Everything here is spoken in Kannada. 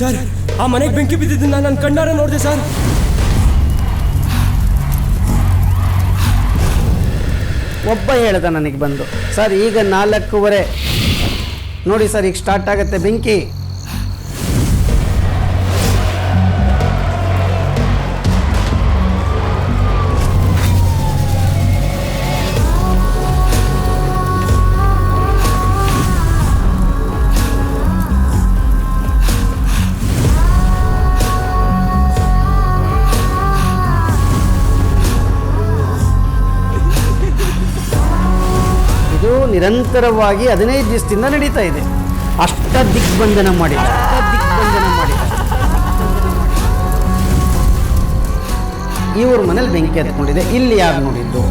ಸರ್. ಆ ಮನೆಗೆ ಬೆಂಕಿ ಬಿದ್ದಿದ್ದನ್ನ ನಾನು ಕಣ್ಣಾರ ನೋಡಿದೆ ಸರ್. ಒಬ್ಬ ಹೇಳ್ದ ನನಗೆ ಬಂದು, ಸರ್, ಈಗ ನಾಲ್ಕೂವರೆ. ನೋಡಿ ಸರ್, ಈಗ ಸ್ಟಾರ್ಟ್ ಆಗುತ್ತೆ ಬೆಂಕಿ. ಇದು ನಿರಂತರವಾಗಿ ಹದಿನೈದು ದಿವಸದಿಂದ ನಡೀತಾ ಇದೆ. ಅಷ್ಟ ದಿಗ್ಬಂಧನ ಮಾಡಿದ ಅಷ್ಟ ದಿಗ್ಬಂಧನ ಮಾಡಿ ಇವ್ರ ಮನೇಲಿ ಬೆಂಕಿ ಹತ್ಕೊಂಡಿದೆ. ಇಲ್ಲಿ ಯಾರು ನೋಡಿದ್ದು?